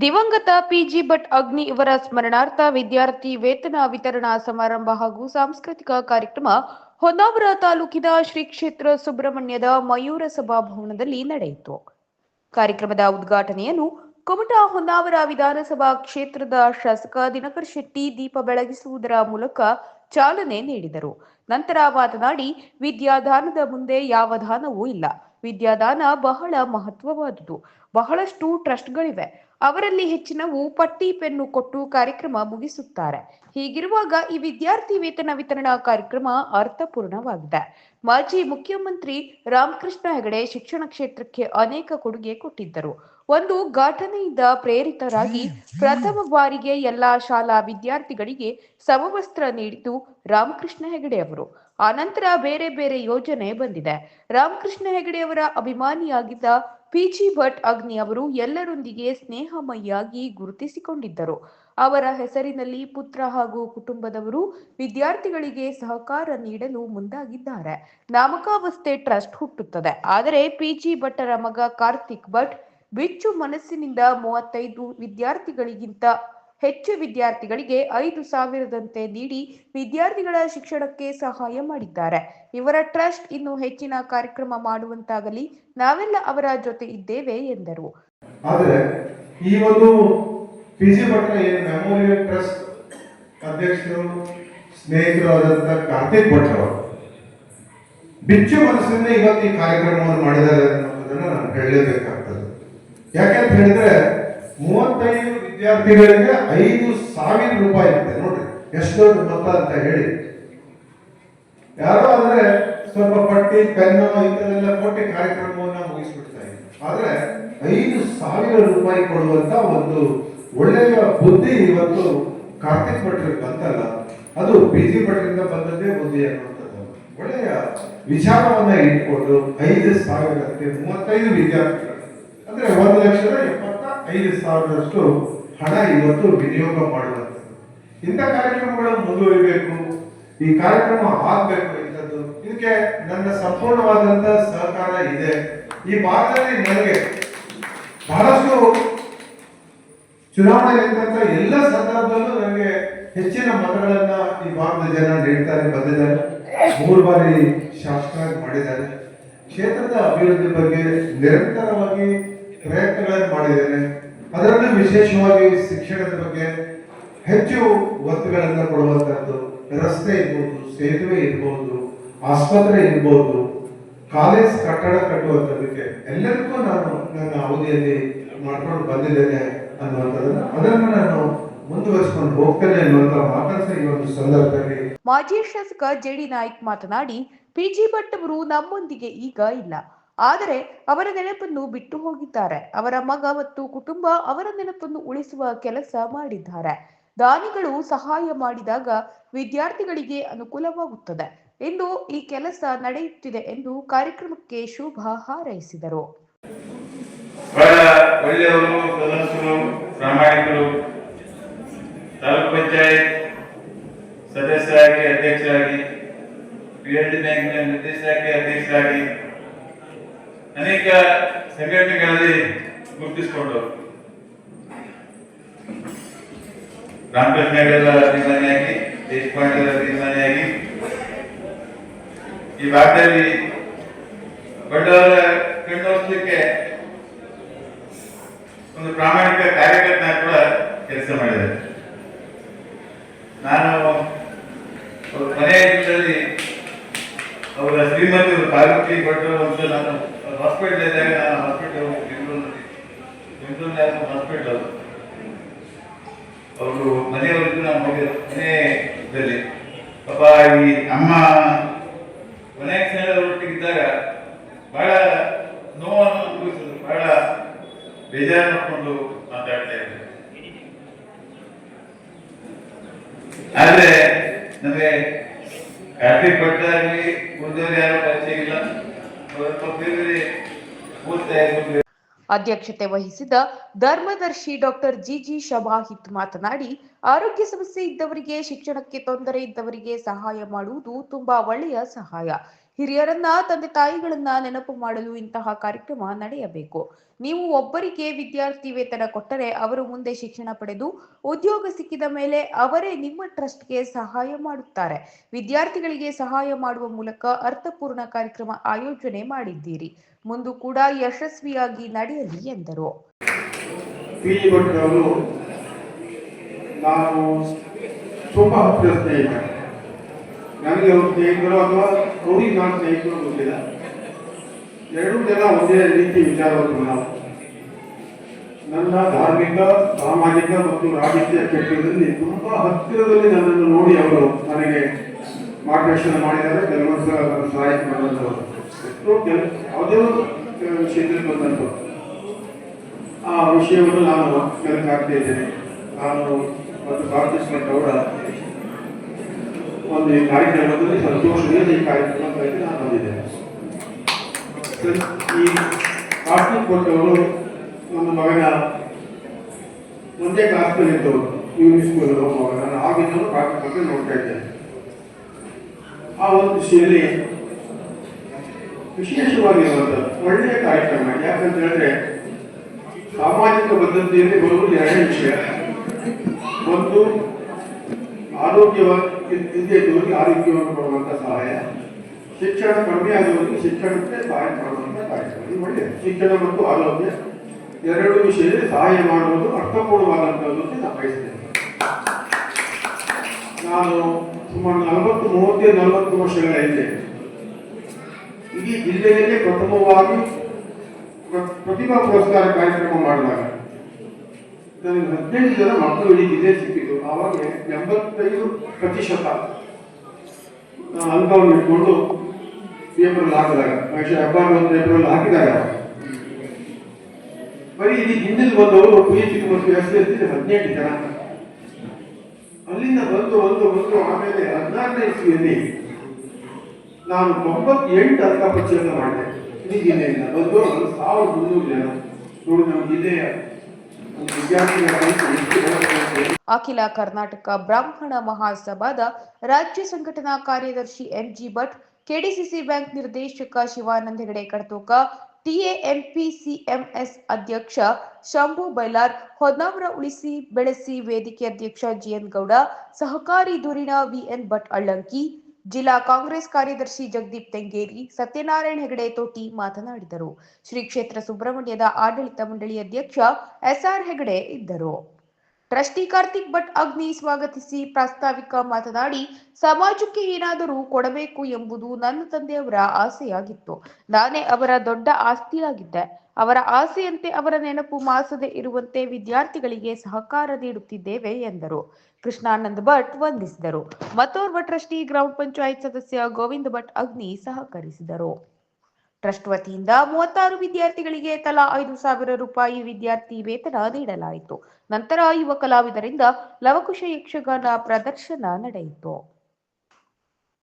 ದಿವಂಗತ ಪಿಜಿ ಭಟ್ ಅಗ್ನಿ ಇವರ ಸ್ಮರಣಾರ್ಥ ವಿದ್ಯಾರ್ಥಿ ವೇತನ ವಿತರಣಾ ಸಮಾರಂಭ ಹಾಗೂ ಸಾಂಸ್ಕೃತಿಕ ಕಾರ್ಯಕ್ರಮ ಹೊನ್ನಾವರ ತಾಲೂಕಿನ ಶ್ರೀ ಕ್ಷೇತ್ರ ಸುಬ್ರಹ್ಮಣ್ಯದ ಮಯೂರ ಸಭಾಭವನದಲ್ಲಿ ನಡೆಯಿತು. ಕಾರ್ಯಕ್ರಮದ ಉದ್ಘಾಟನೆಯನ್ನು ಕುಮಟಾ ಹೊನ್ನಾವರ ವಿಧಾನಸಭಾ ಕ್ಷೇತ್ರದ ಶಾಸಕ ದಿನಕರ್ ಶೆಟ್ಟಿ ದೀಪ ಬೆಳಗಿಸುವುದರ ಮೂಲಕ ಚಾಲನೆ ನೀಡಿದರು. ನಂತರ ಮಾತನಾಡಿ, ವಿದ್ಯಾದಾನದ ಮುಂದೆ ಯಾವ ದಾನವೂ ಇಲ್ಲ. ವಿದ್ಯಾದಾನ ಬಹಳ ಮಹತ್ವವಾದುದು. ಬಹಳಷ್ಟು ಟ್ರಸ್ಟ್ಗಳಿವೆ. ಅವರಲ್ಲಿ ಹೆಚ್ಚಿನವು ಪಟ್ಟಿ ಪೆನ್ನು ಕೊಟ್ಟು ಕಾರ್ಯಕ್ರಮ ಮುಗಿಸುತ್ತಾರೆ. ಹೀಗಿರುವಾಗ ಈ ವಿದ್ಯಾರ್ಥಿ ವೇತನ ವಿತರಣಾ ಕಾರ್ಯಕ್ರಮ ಅರ್ಥಪೂರ್ಣವಾಗಿದೆ. ಮಾಜಿ ಮುಖ್ಯಮಂತ್ರಿ ರಾಮಕೃಷ್ಣ ಹೆಗಡೆ ಶಿಕ್ಷಣ ಕ್ಷೇತ್ರಕ್ಕೆ ಅನೇಕ ಕೊಡುಗೆ ಕೊಟ್ಟಿದ್ದರು. ಒಂದು ಘಟನೆಯಿಂದ ಪ್ರೇರಿತರಾಗಿ ಪ್ರಥಮ ಬಾರಿಗೆ ಎಲ್ಲಾ ಶಾಲಾ ವಿದ್ಯಾರ್ಥಿಗಳಿಗೆ ಸಮವಸ್ತ್ರ ನೀಡಿದ್ದು ರಾಮಕೃಷ್ಣ ಹೆಗಡೆ ಅವರು. ಆನಂತರ ಬೇರೆ ಬೇರೆ ಯೋಜನೆ ಬಂದಿದೆ. ರಾಮಕೃಷ್ಣ ಹೆಗಡೆ ಅವರ ಅಭಿಮಾನಿಯಾಗಿದ್ದ ಪಿಜಿ ಭಟ್ ಅಗ್ನಿ ಅವರು ಎಲ್ಲರೊಂದಿಗೆ ಸ್ನೇಹಮಯಿಯಾಗಿ ಗುರುತಿಸಿಕೊಂಡಿದ್ದರು. ಅವರ ಹೆಸರಿನಲ್ಲಿ ಪುತ್ರ ಹಾಗೂ ಕುಟುಂಬದವರು ವಿದ್ಯಾರ್ಥಿಗಳಿಗೆ ಸಹಕಾರ ನೀಡಲು ಮುಂದಾಗಿದ್ದಾರೆ. ನಾಮಕಾವಸ್ಥೆ ಟ್ರಸ್ಟ್ ಹುಟ್ಟುತ್ತದೆ. ಆದರೆ ಪಿಜಿ ಭಟ್ಟರ ಮಗ ಕಾರ್ತಿಕ್ ಭಟ್ ಬಿಚ್ಚು ಮನಸ್ಸಿನಿಂದ ಮೂವತ್ತೈದು ವಿದ್ಯಾರ್ಥಿಗಳಿಗಿಂತ ಹೆಚ್ಚು ವಿದ್ಯಾರ್ಥಿಗಳಿಗೆ ಐದು ಸಾವಿರದಂತೆ ನೀಡಿ ವಿದ್ಯಾರ್ಥಿಗಳ ಶಿಕ್ಷಣಕ್ಕೆ ಸಹಾಯ ಮಾಡಿದ್ದಾರೆ. ಇವರ ಟ್ರಸ್ಟ್ ಇನ್ನು ಹೆಚ್ಚಿನ ಕಾರ್ಯಕ್ರಮ ಮಾಡುವಂತಾಗಲಿ, ನಾವೆಲ್ಲ ಅವರ ಜೊತೆ ಇದ್ದೇವೆ ಎಂದರು. ಆದರೆ, ಈ ಒಂದು ಪಿ ಜಿ ಮೆಮೋರಿಯಲ್ ಟ್ರಸ್ಟ್ ಅಧ್ಯಕ್ಷರು, ಸ್ನೇಹಿತರು ಆದಂತ ಕಾರ್ತಿಕ್ ಅವರು ಬಿಚ್ಚು ಮನಸ್ಸಿಂದ ಇವತ್ತು ಈ ಕಾರ್ಯಕ್ರಮವನ್ನು ಮಾಡಿದ್ದಾರೆ ಅನ್ನೋದನ್ನ ನಾನು ಹೇಳಲೇಬೇಕಾಗ್ತದೆ. ಯಾಕೆಂತ ಹೇಳಿದ್ರೆ, ಮೂವತ್ತೈದು ವಿದ್ಯಾರ್ಥಿಗಳಿಗೆ ಐದು ಸಾವಿರ ರೂಪಾಯಿ ಇರುತ್ತೆ ನೋಡ್ರಿ ಎಷ್ಟು ದೊಡ್ಡ ಮೊತ್ತ ಅಂತ ಹೇಳಿ. ಯಾರೋ ಆದ್ರೆ ಸ್ವಲ್ಪ ಪಟ್ಟಿ ಪೆನ್ನು ಇಂಥದೆಲ್ಲ ಕೊಟ್ಟು ಕಾರ್ಯಕ್ರಮವನ್ನ ಮುಗಿಸ್ಬಿಡ್ತಾ ಇದ್ರು. ಆದ್ರೆ ಐದು ಸಾವಿರ ರೂಪಾಯಿ ಕೊಡುವಂತ ಒಂದು ಒಳ್ಳೆಯ ಬುದ್ಧಿ ಇವತ್ತು ಕಾರ್ತಿಕ್ ಭಟ್ರಿಗೆ ಬಂತಲ್ಲ, ಅದು ಬಿಜಿ ಭಟ್ರಿಂದ ಬಂದದ್ದೇ ಬುದ್ಧಿ ಅನ್ನುವಂಥದ್ದು. ಒಳ್ಳೆಯ ವಿಚಾರವನ್ನ ಇಟ್ಕೊಂಡು ಐದು ಸಾವಿರಕ್ಕೆ ಮೂವತ್ತೈದು ವಿದ್ಯಾರ್ಥಿಗಳು. ಅಂದ್ರೆ ಒಂದು ಲಕ್ಷದ ಎಪ್ಪತ್ತ ಐದು ಸಾವಿರದಷ್ಟು ಹಣ ಇವತ್ತು ವಿನಿಯೋಗ ಮಾಡುವಂಥದ್ದು. ಇಂಥ ಕಾರ್ಯಕ್ರಮಗಳು ಮುಂದುವರಿಬೇಕು. ಈ ಕಾರ್ಯಕ್ರಮ ಆಗ್ಬೇಕು ಇಂಥದ್ದು ಇದಕ್ಕೆ ನನ್ನ ಸಂಪೂರ್ಣವಾದಂತ ಸಹಕಾರ ಇದೆ. ಈ ಭಾಗದಲ್ಲಿ ನನಗೆ ಬಹಳಷ್ಟು ಚುನಾವಣೆ ಇರ್ತಕ್ಕಂಥ ಎಲ್ಲ ಸಂದರ್ಭದಲ್ಲೂ ನನಗೆ ಹೆಚ್ಚಿನ ಮತಗಳನ್ನ ಈ ಭಾಗದ ಜನ ನೀಡ್ತಾರೆ, ಬಂದಿದ್ದಾರೆ. ಮೂರು ಬಾರಿ ಶಾಸಕ ಮಾಡಿದ್ದಾರೆ. ಕ್ಷೇತ್ರದ ಅಭಿವೃದ್ಧಿ ಬಗ್ಗೆ ನಿರಂತರವಾಗಿ ಪ್ರಯತ್ನಗಳನ್ನು ಮಾಡಿದ್ದೇನೆ. ಅದರಲ್ಲೂ ವಿಶೇಷವಾಗಿ ಶಿಕ್ಷಣದ ಬಗ್ಗೆ ಹೆಚ್ಚು ಒತ್ತುಗಳನ್ನು ಕೊಡುವಂಥದ್ದು ರಸ್ತೆ ಇರ್ಬೋದು, ಸೇತುವೆ ಇರ್ಬೋದು, ಆಸ್ಪತ್ರೆ ಇರ್ಬೋದು, ಕಾಲೇಜ್ ಕಟ್ಟಡ ಕಟ್ಟುವಂಥದ್ದಕ್ಕೆ ಎಲ್ಲರಿಗೂ ನಾನು ನನ್ನ ಅವಧಿಯಲ್ಲಿ ಮಾಡ್ಕೊಂಡು ಬಂದಿದ್ದೇನೆ ಅನ್ನುವಂಥದ್ದನ್ನು ಅದನ್ನು ನಾನು ಮುಂದುವರಿಸಿಕೊಂಡು ಹೋಗ್ತೇನೆ ಅನ್ನುವಂಥ ಮಾತನ್ನ ಈ ಒಂದು ಸಂದರ್ಭದಲ್ಲಿ ಮಾಜಿ ಶಾಸಕ ಜೆಡಿ ನಾಯ್ಕ್ ಮಾತನಾಡಿ ಪಿಜಿ ಭಟ್ ಅವರು ನಮ್ಮೊಂದಿಗೆ ಈಗ ಇಲ್ಲ. ಆದರೆ ಅವರ ನೆನಪನ್ನು ಬಿಟ್ಟು ಹೋಗಿದ್ದಾರೆ. ಅವರ ಮಗ ಮತ್ತು ಕುಟುಂಬ ಅವರ ನೆನಪನ್ನು ಉಳಿಸುವ ಕೆಲಸ ಮಾಡಿದ್ದಾರೆ. ದಾನಿಗಳು ಸಹಾಯ ಮಾಡಿದಾಗ ವಿದ್ಯಾರ್ಥಿಗಳಿಗೆ ಅನುಕೂಲವಾಗುತ್ತದೆ ಎಂದು ಈ ಕೆಲಸ ನಡೆಯುತ್ತಿದೆ ಎಂದು ಕಾರ್ಯಕ್ರಮಕ್ಕೆ ಶುಭ ಹಾರೈಸಿದರು. ಒಳ್ಳೆಯವರು ಪಂಚಾಯತ್ ಸದಸ್ಯರಾಗಿ, ಅಧ್ಯಕ್ಷರಾಗಿ, ಪಿ ಎಲ್ ಡಿ ಬ್ಯಾಂಕ್ನ ನಿರ್ದೇಶಕರಾಗಿ, ಅಧ್ಯಕ್ಷರಾಗಿ ಅನೇಕ ಸಂಘಟನೆಗಳಲ್ಲಿ ಗುರುತಿಸಿಕೊಂಡವರು ರಾಮಕೃಷ್ಣ ಹೆಗಡೆಯವರ ಅಭಿಮಾನಿಯಾಗಿ ದೇಶಪಾಂಡೆಯವರ ಅಭಿಮಾನಿಯಾಗಿ. ಈ ಭಾಗದಲ್ಲಿ ಬಡವರ ಕಣ್ಣೋಸ್ಲಿಕ್ಕೆ ಒಂದು ಪ್ರಾಮಾಣಿಕ ಕಾರ್ಯಕರ್ತನ ಕೂಡ ಕೆಲಸ ಮಾಡಿದ್ದಾರೆ. ನಾನು ಮನೆಯಲ್ಲಿ ಅವರ ಶ್ರೀಮತಿ ಪಾರ್ವತಿ, ಭಟ್ರು ಅಂತ ನಾನು ಹಾಸ್ಪಿಟಲ್ ಇದ್ದಾಗ ನಾನು ಹಾಸ್ಪಿಟಲ್ ಬೆಂಗಳೂರಿನಲ್ಲಿ ಬೆಂಗಳೂರಲ್ಲಿ ಹಾಸ್ಪಿಟಲ್ ಅವರು ಮನೆಯವರಿಗೂ ನಾನು ಹೋಗಿದ್ದೆ ಮನೆಯಲ್ಲಿ ಪಾಪ ಈ ಅಮ್ಮ ಮನೆ ಒಟ್ಟಿಗಿದ್ದಾಗ ಬಹಳ ನೋವನ್ನು ಅನುಭವಿಸಿದ್ರು. ಬಹಳ ಬೇಜಾರು ಮಾಡ್ಕೊಂಡು ಮಾತಾಡ್ತಾ ಇದ್ದೆ. ಆದ್ರೆ ನಮಗೆ ಕಾರ್ತಿಕ್ ಭಟ್ಟಾಗಲಿ ಮುಂದೆ ಯಾರು ಪರಿಚಯ ಇಲ್ಲ. ಅವರು ಬೇರೆ ಅಧ್ಯಕ್ಷತೆ ವಹಿಸಿದ ಧರ್ಮದರ್ಶಿ ಡಾಕ್ಟರ್ ಜಿಜಿ ಶಬಾಹಿತ್ ಮಾತನಾಡಿ, ಆರೋಗ್ಯ ಸಮಸ್ಯೆ ಇದ್ದವರಿಗೆ ಶಿಕ್ಷಣಕ್ಕೆ ತೊಂದರೆ ಇದ್ದವರಿಗೆ ಸಹಾಯ ಮಾಡುವುದು ತುಂಬಾ ಒಳ್ಳೆಯ ಸಹಾಯ. ಹಿರಿಯರನ್ನ, ತಂದೆ ತಾಯಿಗಳನ್ನ ನೆನಪು ಮಾಡಲು ಇಂತಹ ಕಾರ್ಯಕ್ರಮ ನಡೆಯಬೇಕು. ನೀವು ಒಬ್ಬರಿಗೆ ವಿದ್ಯಾರ್ಥಿ ವೇತನ ಕೊಟ್ಟರೆ ಅವರು ಮುಂದೆ ಶಿಕ್ಷಣ ಪಡೆದು ಉದ್ಯೋಗ ಸಿಕ್ಕಿದ ಮೇಲೆ ಅವರೇ ನಿಮ್ಮ ಟ್ರಸ್ಟ್ಗೆ ಸಹಾಯ ಮಾಡುತ್ತಾರೆ. ವಿದ್ಯಾರ್ಥಿಗಳಿಗೆ ಸಹಾಯ ಮಾಡುವ ಮೂಲಕ ಅರ್ಥಪೂರ್ಣ ಕಾರ್ಯಕ್ರಮ ಆಯೋಜನೆ ಮಾಡಿದ್ದೀರಿ. ಮುಂದು ಕೂಡ ಯಶಸ್ವಿಯಾಗಿ ನಡೆಯಲಿ ಎಂದರು. ನಾನು ತುಂಬ ಹತ್ತಿರ ಸ್ನೇಹಿತ ನನಗೆ ಸ್ನೇಹಿತರು ಅಥವಾ ಅವ್ರಿಗೆ ನಾನು ಸ್ನೇಹಿತರು ಗೊತ್ತಿಲ್ಲ. ಎರಡೂ ಜನ ಒಂದೇ ರೀತಿ ವಿಚಾರವನ್ನು ನಾವು. ನನ್ನ ಧಾರ್ಮಿಕ, ಸಾಮಾಜಿಕ ಮತ್ತು ರಾಜಕೀಯ ಕ್ಷೇತ್ರದಲ್ಲಿ ತುಂಬ ಹತ್ತಿರದಲ್ಲಿ ನನ್ನನ್ನು ನೋಡಿ ಅವರು ನನಗೆ ಮಾರ್ಗದರ್ಶನ ಮಾಡಿದ್ದಾರೆ. ಕೆಲವೊಂದು ಸಲ ನನ್ನ ಸಹಾಯ ಮಾಡಿದಂಥವರು ಯಾವುದೇ ಒಂದು ಕ್ಷೇತ್ರಕ್ಕೆ ಬಂದಂಥವ್ರು. ಆ ವಿಷಯವನ್ನು ನಾನು ಮೆಲುಕು ಹಾಕ್ತಾ ಇದ್ದೇನೆ. ನಾನು ಮತ್ತು ಭಾರತೀಯ ಅವರ ಒಂದು ಕಾರ್ಯಕ್ರಮದಲ್ಲಿ ಸಂತೋಷದಿಂದ ಈ ಕಾರ್ಯಕ್ರಮಕ್ಕಾಗಿ ನಾನು ಬಂದಿದ್ದೇನೆ. ಈ ಕಾರ್ತಿಕ್ ಕೊಟ್ಟವರು ನನ್ನ ಮಗನ ಒಂದೇ ಕ್ಲಾಸ್ನಲ್ಲಿ ಇದ್ದವರು ಯೂನಿ ಸ್ಕೂಲ್ ಮಗನ ಕಾರ್ತಿಕ್ ಕೊಟ್ಟು ನೋಡ್ತಾ ಇದ್ದೇನೆ. ಆ ಒಂದು ವಿಷಯದಲ್ಲಿ ವಿಶೇಷವಾಗಿರುವಂಥದ್ದು, ಒಳ್ಳೆಯ ಕಾರ್ಯಕ್ರಮ, ಯಾಕಂತ ಹೇಳಿದ್ರೆ ಸಾಮಾಜಿಕ ಬದ್ಧತೆಯಲ್ಲಿ ಬರುವುದು ಎರಡನೇ ವಿಷಯ. ಒಂದು, ಆರೋಗ್ಯವ ಇದ್ದೇ ಇದ್ದವರಿಗೆ ಆರೋಗ್ಯವನ್ನು ಸಹಾಯ. ಶಿಕ್ಷಣ ಕಡಿಮೆ ಆಗುವಂತೆ ಶಿಕ್ಷಣಕ್ಕೆ ಸಹಾಯ ಮಾಡುವಂಥ ಕಾರ್ಯಕ್ರಮ. ಶಿಕ್ಷಣ ಮತ್ತು ಆರೋಗ್ಯ ಎರಡು ವಿಷಯದಲ್ಲಿ ಸಹಾಯ ಮಾಡುವುದು ಅರ್ಥಪೂರ್ಣವಾದಂಥದ್ದು ನಾನು ಬಯಸ್ತೇನೆ. ನಾನು ಸುಮಾರು ನಲವತ್ತು ಮೂವತ್ತೈದು ನಲವತ್ತು ವರ್ಷಗಳ ಹಿಂದೆ ಇಡೀ ಜಿಲ್ಲೆಯಲ್ಲೇ ಪ್ರಥಮವಾಗಿ ಪ್ರತಿಭಾ ಪುರಸ್ಕಾರ ಕಾರ್ಯಕ್ರಮ ಮಾಡಿದಾಗ ನನಗೆ ಜನ ಮಕ್ಕಳು ಇಡೀ ಜಿಲ್ಲೆ ಸಿಕ್ಕಿದ್ದು ಆವಾಗ ಎಂಬತ್ತೈದು ಪ್ರತಿಶತ ನಾನು ಅಂಕವನ್ನು ಇಟ್ಕೊಂಡು ಏಪ್ರಿಲ್ ಹಾಕಿದಾಗ ಬಹುಶಃ ಹಬ್ಬ ಒಂದು ಏಪ್ರಿಲ್ ಹಾಕಿದಾಗ. ಬರೀ ಇಲ್ಲಿ ಜಿಲ್ಲೆಯಲ್ಲಿ ಬಂದವರು ಪಿ ಎಚ್ ಡಿ ಮತ್ತು ಎಸ್ ಎಸ್ ಹದಿನೆಂಟು ಜನ. ಅಲ್ಲಿಂದ ಬಂದು ಬಂದು ಬಂದು ಆಮೇಲೆ ಹದಿನಾರನೇ ಇಸ್ವಿಯಲ್ಲಿ ನಾನು ತೊಂಬತ್ತೆಂಟು ಅಂಕ ಪರಿಚಯ ಮಾಡಿದೆ. ಜಿಲ್ಲೆಯಿಂದ ಬಂದು ಒಂದು ಸಾವಿರದ ಮುನ್ನೂರು ಜನ. ನೋಡಿ ನಮ್ಮ ಜಿಲ್ಲೆಯ ಒಂದು ವಿದ್ಯಾರ್ಥಿಗಳ ಅಖಿಲ ಕರ್ನಾಟಕ ಬ್ರಾಹ್ಮಣ ಮಹಾಸಭಾದ ರಾಜ್ಯ ಸಂಘಟನಾ ಕಾರ್ಯದರ್ಶಿ ಎಂಜಿ ಭಟ್, ಕೆಡಿಸಿಸಿ ಬ್ಯಾಂಕ್ ನಿರ್ದೇಶಕ ಶಿವಾನಂದ ಹೆಗಡೆ ಕಡತೋಕ ಟಿಎಎಂಪಿಸಿಎಂಎಸ್ ಅಧ್ಯಕ್ಷ ಶಂಭು ಬೈಲಾರ್, ಹೊನ್ನಾವರ ಉಳಿಸಿ ಬೆಳೆಸಿ ವೇದಿಕೆ ಅಧ್ಯಕ್ಷ ಜಿಎನ್ ಗೌಡ, ಸಹಕಾರಿ ಧುರೀಣ ವಿಎನ್ ಭಟ್ ಅಳ್ಳಂಕಿ, ಜಿಲ್ಲಾ ಕಾಂಗ್ರೆಸ್ ಕಾರ್ಯದರ್ಶಿ ಜಗದೀಪ್ ತೆಂಗೇರಿ, ಸತ್ಯನಾರಾಯಣ ಹೆಗಡೆ ತೋಟಿ ಮಾತನಾಡಿದರು. ಶ್ರೀ ಕ್ಷೇತ್ರ ಸುಬ್ರಹ್ಮಣ್ಯದ ಆಡಳಿತ ಮಂಡಳಿ ಅಧ್ಯಕ್ಷ ಎಸ್ಆರ್ ಹೆಗಡೆ ಇದ್ದರು. ಟ್ರಸ್ಟಿ ಕಾರ್ತಿಕ್ ಭಟ್ ಅಗ್ನಿ ಸ್ವಾಗತಿಸಿ ಪ್ರಾಸ್ತಾವಿಕ ಮಾತನಾಡಿ, ಸಮಾಜಕ್ಕೆ ಏನಾದರೂ ಕೊಡಬೇಕು ಎಂಬುದು ನನ್ನ ತಂದೆಯವರ ಆಸೆಯಾಗಿತ್ತು. ನಾನೇ ಅವರ ದೊಡ್ಡ ಆಸ್ತಿಯಾಗಿದ್ದೆ. ಅವರ ಆಸೆಯಂತೆ ಅವರ ನೆನಪು ಮಾಸದೆ ಇರುವಂತೆ ವಿದ್ಯಾರ್ಥಿಗಳಿಗೆ ಸಹಕಾರ ನೀಡುತ್ತಿದ್ದೇವೆ ಎಂದರು. ಕೃಷ್ಣಾನಂದ ಭಟ್ ವಂದಿಸಿದರು. ಮತ್ತೋರ್ವ ಟ್ರಸ್ಟಿ ಗ್ರಾಮ ಪಂಚಾಯತ್ ಸದಸ್ಯ ಗೋವಿಂದ ಭಟ್ ಅಗ್ನಿ ಸಹಕರಿಸಿದರು. ಟ್ರಸ್ಟ್ ವತಿಯಿಂದ ಮೂವತ್ತಾರು ವಿದ್ಯಾರ್ಥಿಗಳಿಗೆ ತಲಾ ಐದು ಸಾವಿರ ರೂಪಾಯಿ ವಿದ್ಯಾರ್ಥಿ ವೇತನ ನೀಡಲಾಯಿತು. ನಂತರ ಯುವ ಕಲಾವಿದರಿಂದ ಲವಕುಶ ಯಕ್ಷಗಾನ ಪ್ರದರ್ಶನ ನಡೆಯಿತು.